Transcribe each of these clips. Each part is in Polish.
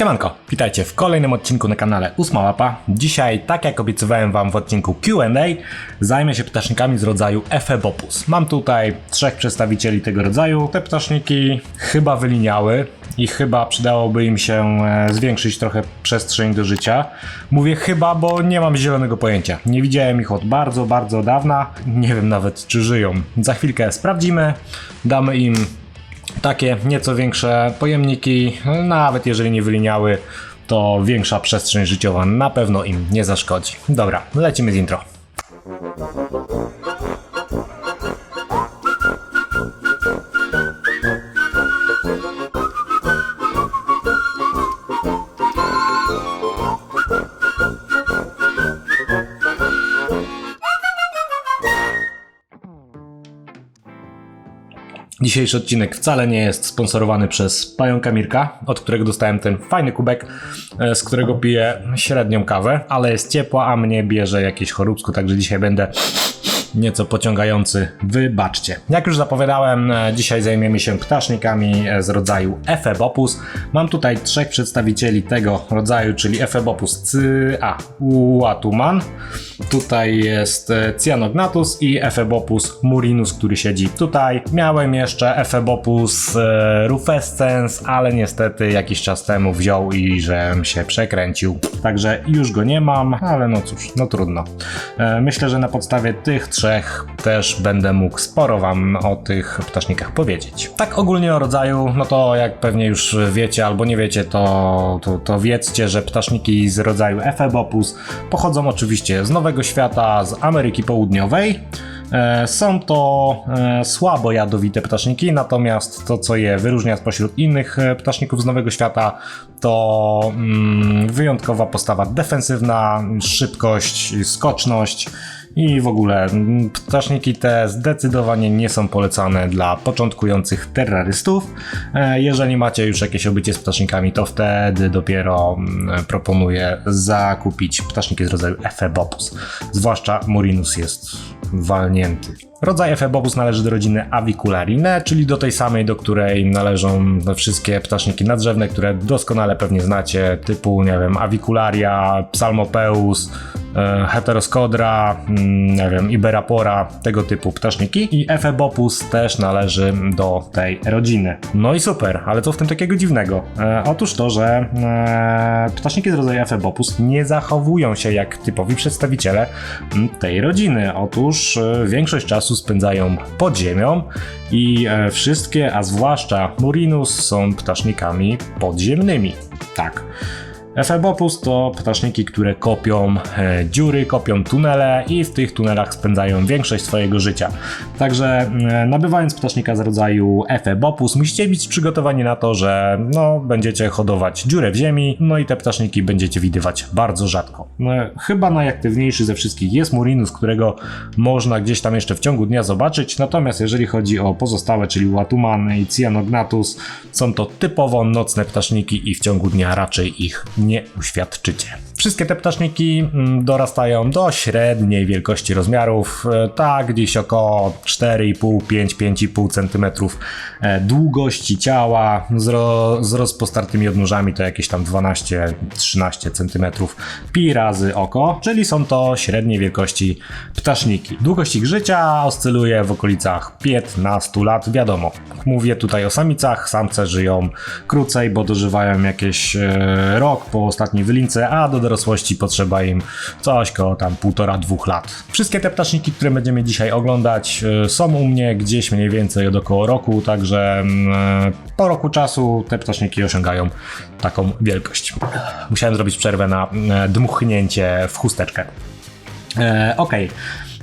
Siemanko, witajcie w kolejnym odcinku na kanale Ósma Łapa. Dzisiaj, tak jak obiecywałem wam w odcinku Q&A, zajmę się ptasznikami z rodzaju Ephebopus. Mam tutaj trzech przedstawicieli tego rodzaju. Te ptaszniki chyba wyliniały i chyba przydałoby im się e, zwiększyć trochę przestrzeń do życia. Mówię chyba, bo nie mam zielonego pojęcia. Nie widziałem ich od bardzo, bardzo dawna. Nie wiem nawet, czy żyją. Za chwilkę sprawdzimy. Damy im takie nieco większe pojemniki, nawet jeżeli nie wyliniały, to większa przestrzeń życiowa na pewno im nie zaszkodzi. Dobra, lecimy z intro. Dzisiejszy odcinek wcale nie jest sponsorowany przez Pająka Mirka, od którego dostałem ten fajny kubek, e, z którego piję średnią kawę, ale jest ciepła, a mnie bierze jakieś choróbsko, także dzisiaj będę nieco pociągający. Wybaczcie. Jak już zapowiadałem, e, dzisiaj zajmiemy się ptasznikami e, z rodzaju Ephebopus. Mam tutaj trzech przedstawicieli tego rodzaju, czyli Ephebopus cya uatuman. Tutaj jest e, Cyanognathus i Ephebopus murinus, który siedzi tutaj. Miałem jeszcze Ephebopus e, rufescens, ale niestety jakiś czas temu wziął i żem się przekręcił. Także już go nie mam, ale no cóż, no trudno. Myślę, że na podstawie tych trzech też będę mógł sporo wam o tych ptasznikach powiedzieć. Tak ogólnie o rodzaju, no to jak pewnie już wiecie albo nie wiecie, to, to, to wiedzcie, że ptaszniki z rodzaju Ephebopus pochodzą oczywiście z Nowego Świata, z Ameryki Południowej. E, Są to e, słabo jadowite ptaszniki, natomiast to, co je wyróżnia spośród innych e, ptaszników z Nowego Świata, to mm, wyjątkowa postawa defensywna, szybkość, skoczność. I w ogóle mm, ptaszniki te zdecydowanie nie są polecane dla początkujących terrorystów. E, Jeżeli macie już jakieś obycie z ptasznikami, to wtedy dopiero mm, proponuję zakupić ptaszniki z rodzaju Ephebopus. Zwłaszcza Murinus jest walnięty. Rodzaj Ephebopus należy do rodziny Avicularinae, czyli do tej samej, do której należą wszystkie ptaszniki nadrzewne, które doskonale pewnie znacie, typu, nie wiem, Avicularia, Psalmopeus, e, Heteroscodra, mm, nie wiem, Iberapora, tego typu ptaszniki. I Ephebopus też należy do tej rodziny. No i super, ale co w tym takiego dziwnego? E, otóż to, że e, ptaszniki z rodzaju Ephebopus nie zachowują się jak typowi przedstawiciele mm, tej rodziny. Otóż e, większość czasu spędzają pod ziemią i e, wszystkie, a zwłaszcza Murinus, są ptasznikami podziemnymi. Tak. Ephebopus to ptaszniki, które kopią e, dziury, kopią tunele i w tych tunelach spędzają większość swojego życia. Także e, nabywając ptasznika z rodzaju Ephebopus musicie być przygotowani na to, że no, będziecie hodować dziurę w ziemi, no i te ptaszniki będziecie widywać bardzo rzadko. No, chyba najaktywniejszy ze wszystkich jest Murinus, którego można gdzieś tam jeszcze w ciągu dnia zobaczyć, natomiast jeżeli chodzi o pozostałe, czyli Watuman i Cyanognathus, są to typowo nocne ptaszniki i w ciągu dnia raczej ich nie uświadczycie. Wszystkie te ptaszniki mm, dorastają do średniej wielkości rozmiarów, e, tak gdzieś około 4,5-5-5,5 cm e, długości ciała, z, ro, z rozpostartymi odnóżami to jakieś tam 12-13 cm pi razy oko, czyli są to średniej wielkości ptaszniki. Długość ich życia oscyluje w okolicach 15 lat, wiadomo. Mówię tutaj o samicach, samce żyją krócej, bo dożywają jakieś e, rok po ostatniej wylince, a do dorosłości potrzeba im coś koło tam półtora, dwóch lat. Wszystkie te ptaszniki, które będziemy dzisiaj oglądać, e, są u mnie gdzieś mniej więcej od około roku, także mm, e, po roku czasu te ptaszniki osiągają taką wielkość. Musiałem zrobić przerwę na e, dmuchnięcie w chusteczkę. Okej.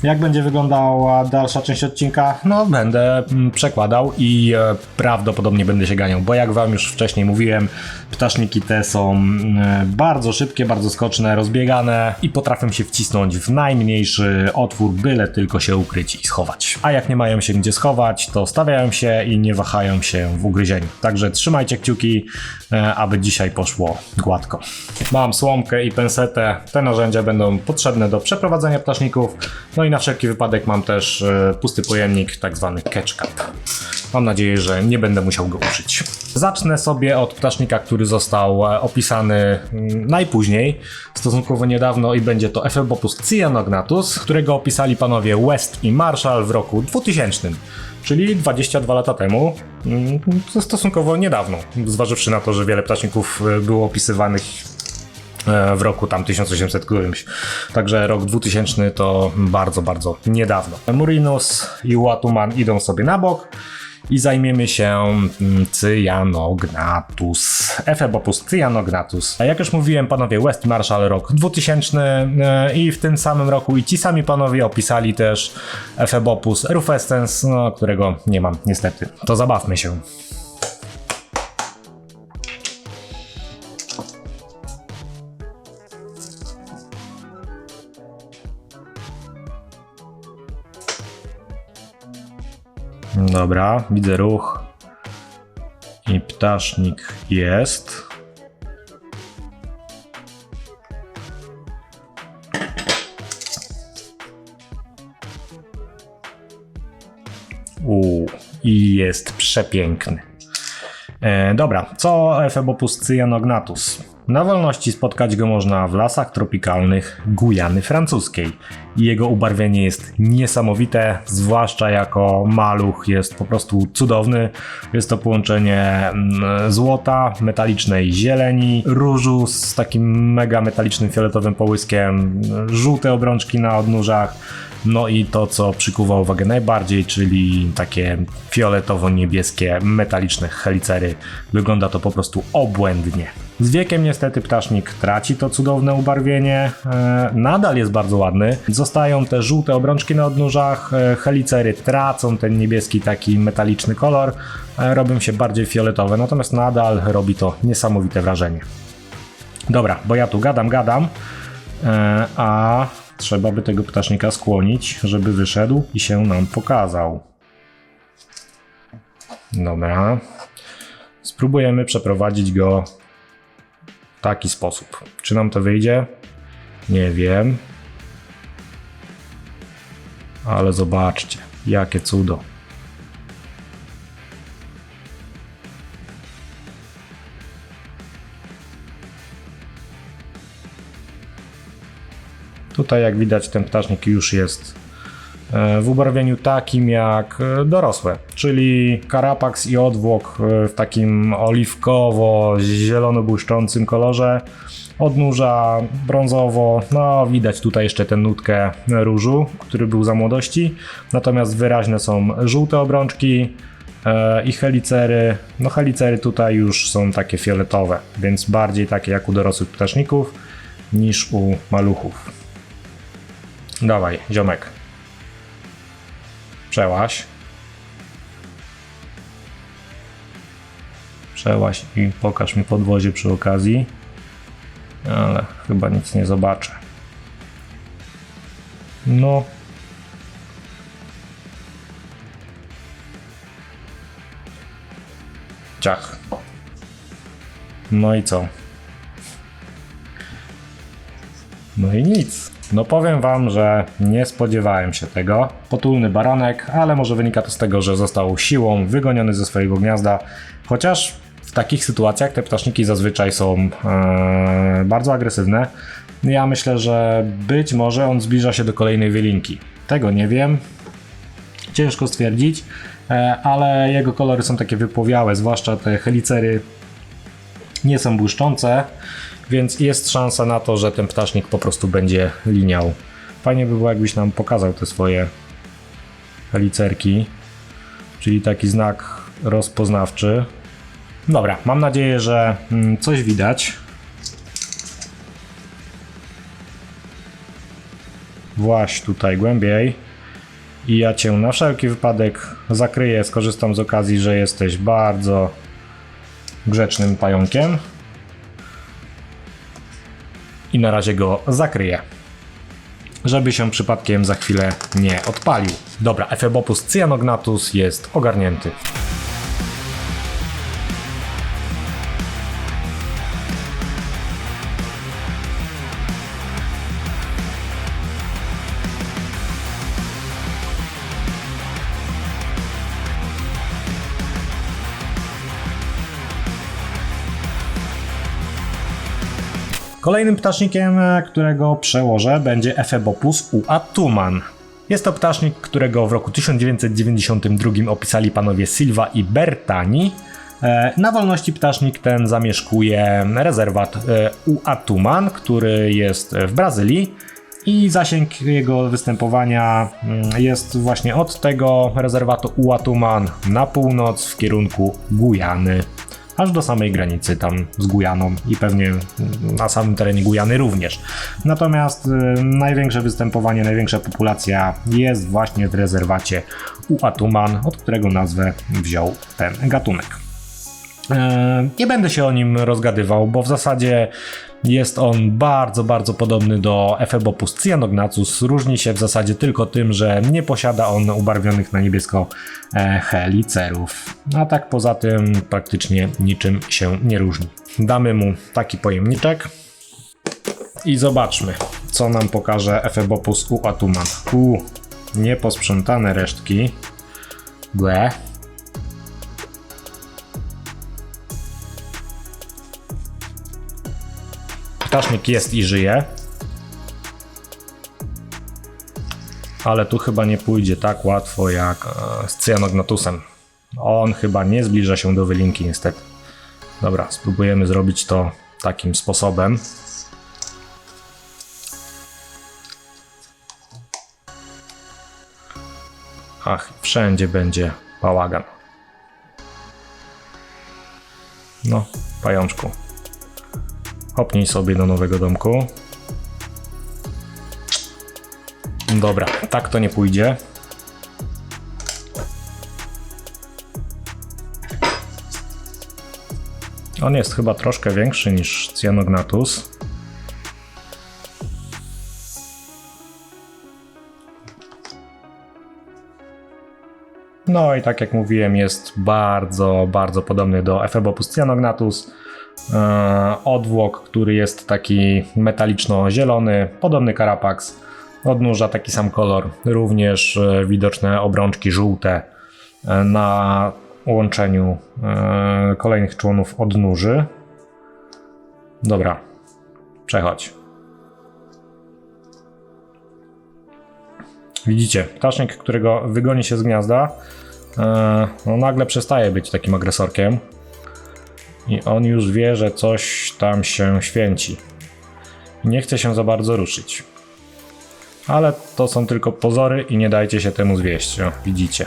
Jak będzie wyglądała dalsza część odcinka? No, będę mm, przekładał i prawdopodobnie będę się ganiał, bo jak Wam już wcześniej mówiłem, ptaszniki te są mm, bardzo szybkie, bardzo skoczne, rozbiegane i potrafią się wcisnąć w najmniejszy otwór, byle tylko się ukryć i schować. A jak nie mają się gdzie schować, to stawiają się i nie wahają się w ugryzieniu. Także trzymajcie kciuki, e, aby dzisiaj poszło gładko. Mam słomkę i pensetę. Te narzędzia będą potrzebne do przeprowadzenia ptaszników. No i na wszelki wypadek mam też e, pusty pojemnik, tak zwany catch cup. Mam nadzieję, że nie będę musiał go użyć. Zacznę sobie od ptasznika, który został e, opisany mm, najpóźniej, stosunkowo niedawno i będzie to Ephelbopus cyanognatus, którego opisali panowie West i Marshall w roku 2000, czyli 22 lata temu, mm, stosunkowo niedawno, zważywszy na to, że wiele ptaszników e, było opisywanych e, w roku tam 1800 którymś. Także rok 2000 to bardzo, bardzo niedawno. Murinus i Watuman idą sobie na bok i zajmiemy się mm, Cyanognatus. Ephebopus cyanognatus. A jak już mówiłem, panowie West Marshall rok 2000 e, i w tym samym roku i ci sami panowie opisali też Ephebopus rufescens, no, którego nie mam niestety. To zabawmy się. Dobra, widzę ruch. I ptasznik jest. Uuu, i jest przepiękny. E, dobra, co Ephebopus cyanognatus? Na wolności spotkać go można w lasach tropikalnych Gujany francuskiej. Jego ubarwienie jest niesamowite, zwłaszcza jako maluch jest po prostu cudowny. Jest to połączenie mm, złota, metalicznej zieleni, różu z takim mega metalicznym fioletowym połyskiem, żółte obrączki na odnóżach, no i to, co przykuwa uwagę najbardziej, czyli takie fioletowo-niebieskie, metaliczne helicery. Wygląda to po prostu obłędnie. Z wiekiem niestety ptasznik traci to cudowne ubarwienie, e, nadal jest bardzo ładny. Zostają te żółte obrączki na odnóżach, e, helicery tracą ten niebieski taki metaliczny kolor, e, robią się bardziej fioletowe, natomiast nadal robi to niesamowite wrażenie. Dobra, bo ja tu gadam, gadam, a trzeba by tego ptasznika skłonić, żeby wyszedł i się nam pokazał. Dobra. Spróbujemy przeprowadzić go w taki sposób. Czy nam to wyjdzie? Nie wiem. Ale zobaczcie, jakie cudo. Tutaj jak widać ten ptasznik już jest e, w ubarwieniu takim jak e, dorosłe, czyli karapax i odwłok e, w takim oliwkowo-zielono-błyszczącym kolorze, odnóża brązowo, no widać tutaj jeszcze tę nutkę różu, który był za młodości, natomiast wyraźne są żółte obrączki i helicery, no helicery tutaj już są takie fioletowe, więc bardziej takie jak u dorosłych ptaszników niż u maluchów. Dawaj, ziomek. Przełaś. Przełaś i pokaż mi podwozie przy okazji. Ale chyba nic nie zobaczę. No. Ciach. No i co? No i nic. No powiem wam, że nie spodziewałem się tego. Potulny baranek, ale może wynika to z tego, że został siłą wygoniony ze swojego gniazda, chociaż w takich sytuacjach te ptaszniki zazwyczaj są e, bardzo agresywne. Ja myślę, że być może on zbliża się do kolejnej wylinki. Tego nie wiem. Ciężko stwierdzić, e, ale jego kolory są takie wypłowiałe, zwłaszcza te helicery nie są błyszczące więc jest szansa na to, że ten ptasznik po prostu będzie liniał. Fajnie by było, jakbyś nam pokazał te swoje helicerki, czyli taki znak rozpoznawczy. Dobra, mam nadzieję, że mm, coś widać. Właś tutaj głębiej. I ja cię na wszelki wypadek zakryję. Skorzystam z okazji, że jesteś bardzo grzecznym pająkiem i na razie go zakryję, żeby się przypadkiem za chwilę nie odpalił. Dobra, Ephebopus cyanognatus jest ogarnięty. Kolejnym ptasznikiem, e, którego przełożę, będzie Ephebopus uatuman. Jest to ptasznik, którego w roku 1992 opisali panowie Silva i Bertani. E, Na wolności ptasznik ten zamieszkuje rezerwat e, Uatuman, który jest w Brazylii i zasięg jego występowania mm, jest właśnie od tego rezerwatu Uatuman na północ w kierunku Gujany, aż do samej granicy tam z Gujaną i pewnie na samym terenie Gujany również. Natomiast y, największe występowanie, największa populacja jest właśnie w rezerwacie Uatuman, od którego nazwę wziął ten gatunek. E, Nie będę się o nim rozgadywał, bo w zasadzie jest on bardzo, bardzo podobny do Ephebopus cyanognathus. Różni się w zasadzie tylko tym, że nie posiada on ubarwionych na niebiesko e, helicerów. A tak poza tym praktycznie niczym się nie różni. Damy mu taki pojemniczek i zobaczmy, co nam pokaże Ephebopus uatuman. U, nieposprzątane resztki. Ble. Ptasznik jest i żyje. Ale tu chyba nie pójdzie tak łatwo jak e, z cyjanognatusem. On chyba nie zbliża się do wylinki niestety. Dobra, spróbujemy zrobić to takim sposobem. Ach, wszędzie będzie bałagan. No, pajączku. Hopnij sobie do nowego domku. Dobra, tak to nie pójdzie. On jest chyba troszkę większy niż Cyanognathus. No i tak jak mówiłem, jest bardzo, bardzo podobny do Ephebopus cyanognathus. E, Odwłok, który jest taki metaliczno-zielony, podobny Carapax. Odnóża taki sam kolor, również e, widoczne obrączki żółte e, na łączeniu kolejnych członów odnóży. Dobra, przechodź. Widzicie, ptasznik, którego wygoni się z gniazda, no nagle przestaje być takim agresorkiem. I on już wie, że coś tam się święci. I nie chce się za bardzo ruszyć. Ale to są tylko pozory i nie dajcie się temu zwieść. O, widzicie.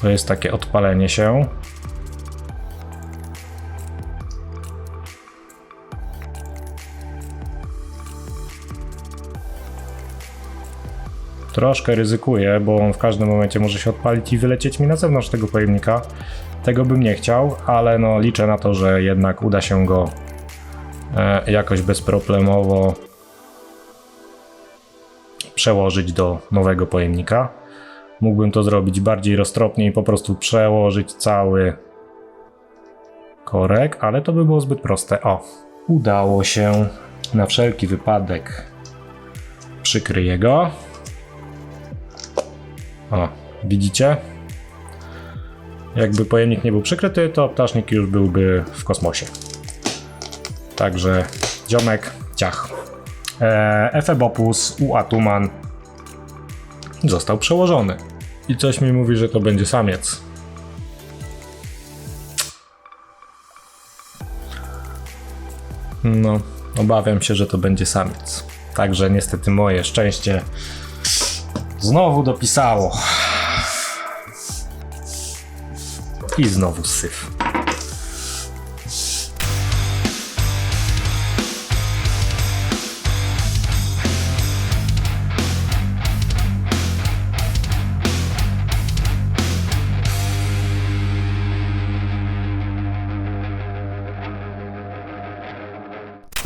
To jest takie odpalenie się. Troszkę ryzykuję, bo on w każdym momencie może się odpalić i wylecieć mi na zewnątrz tego pojemnika. Tego bym nie chciał, ale no liczę na to, że jednak uda się go e, jakoś bezproblemowo przełożyć do nowego pojemnika. Mógłbym to zrobić bardziej roztropnie i po prostu przełożyć cały korek, ale to by było zbyt proste. O, udało się. Na wszelki wypadek przykryję go. O, widzicie? Jakby pojemnik nie był przykryty, to ptasznik już byłby w kosmosie. Także dziomek, ciach. E, Ephebopus uatuman został przełożony. I coś mi mówi, że to będzie samiec. No, obawiam się, że to będzie samiec. Także niestety moje szczęście znowu dopisało. I znowu syf.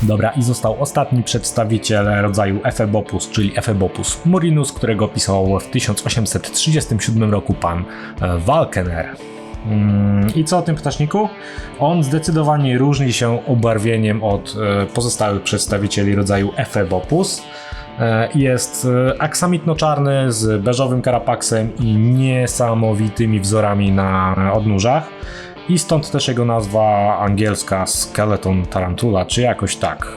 Dobra, i został ostatni przedstawiciel rodzaju Ephebopus, czyli Ephebopus murinus, którego opisał w 1837 roku pan e, Walkener. Mm, I co o tym ptaszniku? On zdecydowanie różni się ubarwieniem od e, pozostałych przedstawicieli rodzaju Ephebopus. E, Jest aksamitno-czarny z beżowym karapaksem i niesamowitymi wzorami na odnóżach. I stąd też jego nazwa angielska Skeleton Tarantula, czy jakoś tak.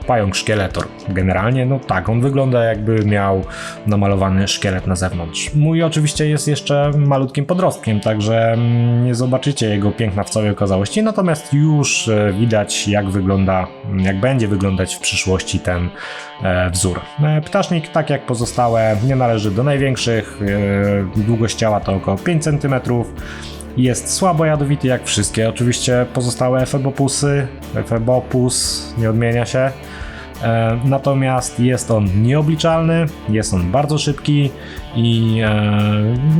e, Pająk szkieletor. Generalnie, no tak, on wygląda jakby miał namalowany szkielet na zewnątrz. Mój oczywiście jest jeszcze malutkim podrostkiem, także mm, nie zobaczycie jego piękna w całej okazałości, natomiast już e, widać jak wygląda, jak będzie wyglądać w przyszłości ten e, wzór. Ptasznik, tak jak pozostałe, nie należy do największych. Długość ciała to około 5 cm. Jest słabo jadowity jak wszystkie. Oczywiście pozostałe efebopusy, efebopus nie odmienia się. E, Natomiast jest on nieobliczalny, jest on bardzo szybki i e,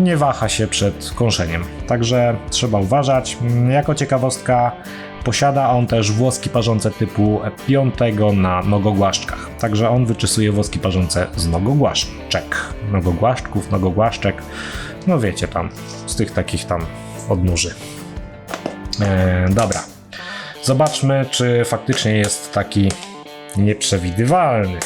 nie waha się przed kąszeniem. Także trzeba uważać. Mm, Jako ciekawostka posiada on też włoski parzące typu piątego na nogogłaszczkach. Także on wyczesuje włoski parzące z nogogłaszczek. Nogogłaszczków, nogogłaszczek. No wiecie tam, z tych takich tam odnóży. E, dobra. Zobaczmy, czy faktycznie jest taki nieprzewidywalny.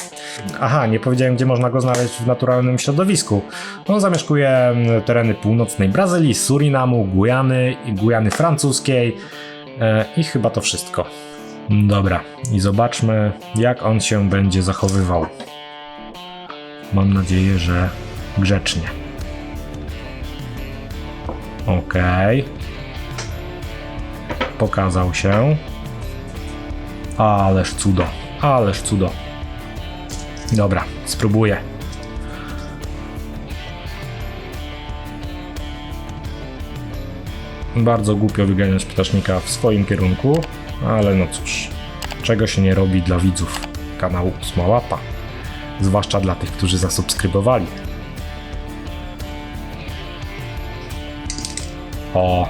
Aha, nie powiedziałem, gdzie można go znaleźć w naturalnym środowisku. On zamieszkuje tereny północnej Brazylii, Surinamu, Gujany Gujany francuskiej. E, I chyba to wszystko. Dobra, i zobaczmy, jak on się będzie zachowywał. Mam nadzieję, że grzecznie. Okej. Pokazał się. Ależ cudo, ależ cudo. Dobra, spróbuję. Bardzo głupio wyganiać ptasznika w swoim kierunku, ale no cóż, czego się nie robi dla widzów kanału Smołapa. Zwłaszcza dla tych, którzy zasubskrybowali. O,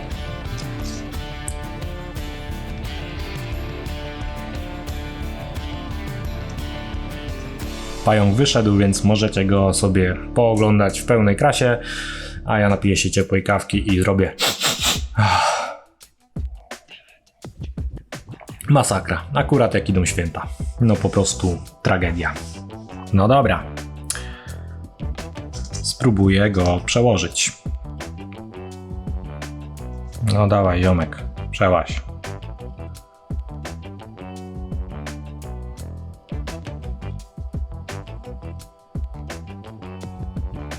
Pająk wyszedł, więc możecie go sobie pooglądać w pełnej krasie, a ja napiję się ciepłej kawki i zrobię. Masakra. Akurat jak idą święta. No po prostu tragedia. No dobra. Spróbuję go przełożyć. No dawaj, Jomek. Przełaź.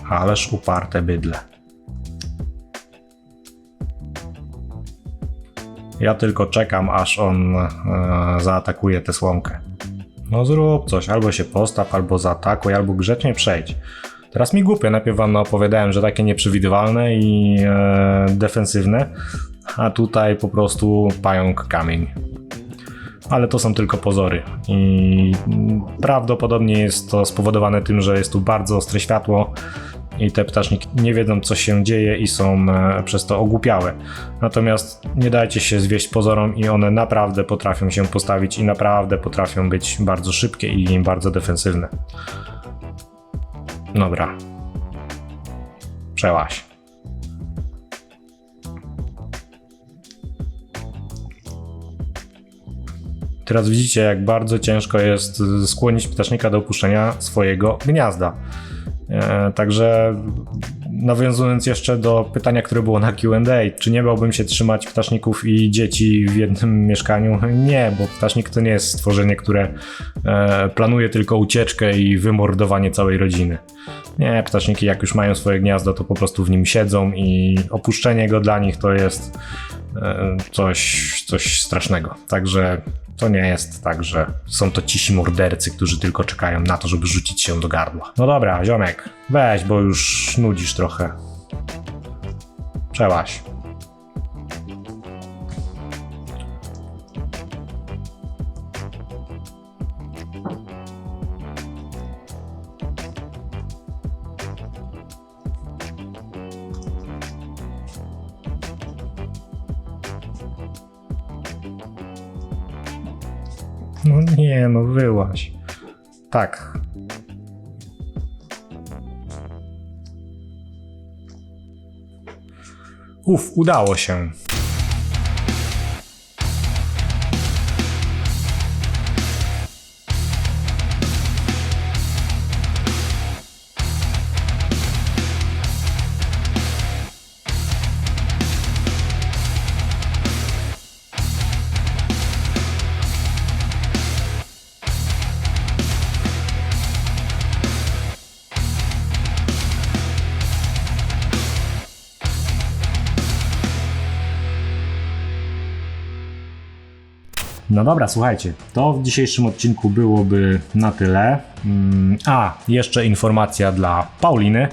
Ależ uparte bydle. Ja tylko czekam, aż on e, zaatakuje tę słomkę. No zrób coś, albo się postaw, albo zaatakuj, albo grzecznie przejdź. Teraz mi głupio, najpierw wam opowiadałem, że takie nieprzewidywalne i e, defensywne, a tutaj po prostu pająk kamień. Ale to są tylko pozory i prawdopodobnie jest to spowodowane tym, że jest tu bardzo ostre światło i te ptaszniki nie wiedzą co się dzieje i są e, przez to ogłupiałe. Natomiast nie dajcie się zwieść pozorom i one naprawdę potrafią się postawić i naprawdę potrafią być bardzo szybkie i bardzo defensywne. Dobra. Przełaź. Teraz widzicie, jak bardzo ciężko jest skłonić ptasznika do opuszczenia swojego gniazda. E, Także nawiązując jeszcze do pytania, które było na QA, czy nie bałbym się trzymać ptaszników i dzieci w jednym mieszkaniu? Nie, bo ptasznik to nie jest stworzenie, które e, planuje tylko ucieczkę i wymordowanie całej rodziny. Nie, ptaszniki jak już mają swoje gniazdo, to po prostu w nim siedzą i opuszczenie go dla nich to jest coś, coś strasznego. Także to nie jest tak, że są to cisi mordercy, którzy tylko czekają na to, żeby rzucić się do gardła. No dobra, ziomek, weź, bo już nudzisz trochę. Przełaź. Nie, no wyłaź. Tak. Uf, udało się. No dobra, słuchajcie, to w dzisiejszym odcinku byłoby na tyle. Mm, A, jeszcze informacja dla Pauliny.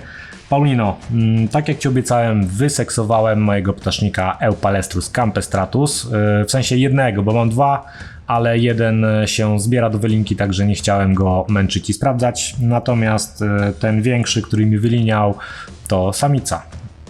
Paulino, mm, tak jak Ci obiecałem, wyseksowałem mojego ptasznika Eupalestrus campestratus, yy, w sensie jednego, bo mam dwa, ale jeden się zbiera do wylinki, także nie chciałem go męczyć i sprawdzać. Natomiast e, ten większy, który mi wyliniał, to samica.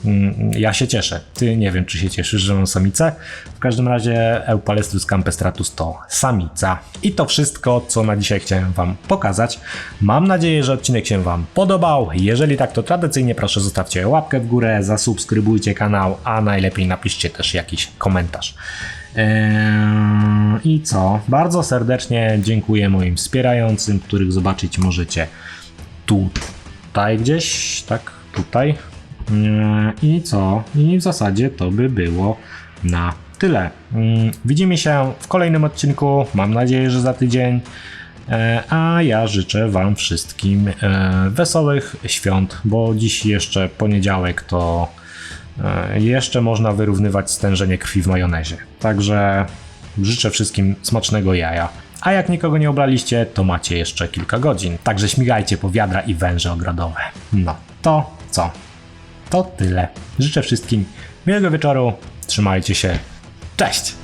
Mm, Ja się cieszę. Ty nie wiem, czy się cieszysz, że mam samicę. W każdym razie Eupalestrus campestratus to samica. I to wszystko, co na dzisiaj chciałem Wam pokazać. Mam nadzieję, że odcinek się Wam podobał. Jeżeli tak, to tradycyjnie proszę zostawcie łapkę w górę, zasubskrybujcie kanał, a najlepiej napiszcie też jakiś komentarz. Eee, I co? Bardzo serdecznie dziękuję moim wspierającym, których zobaczyć możecie tutaj gdzieś, tak, tutaj. Eee, I co? I w zasadzie to by było na tyle. Mm, Widzimy się w kolejnym odcinku. Mam nadzieję, że za tydzień. E, A ja życzę Wam wszystkim e, wesołych świąt, bo dziś jeszcze poniedziałek to e, jeszcze można wyrównywać stężenie krwi w majonezie. Także życzę wszystkim smacznego jaja. A jak nikogo nie obraliście, to macie jeszcze kilka godzin. Także śmigajcie po wiadra i węże ogrodowe. No, to co? To tyle. Życzę wszystkim miłego wieczoru. Trzymajcie się. Cześć!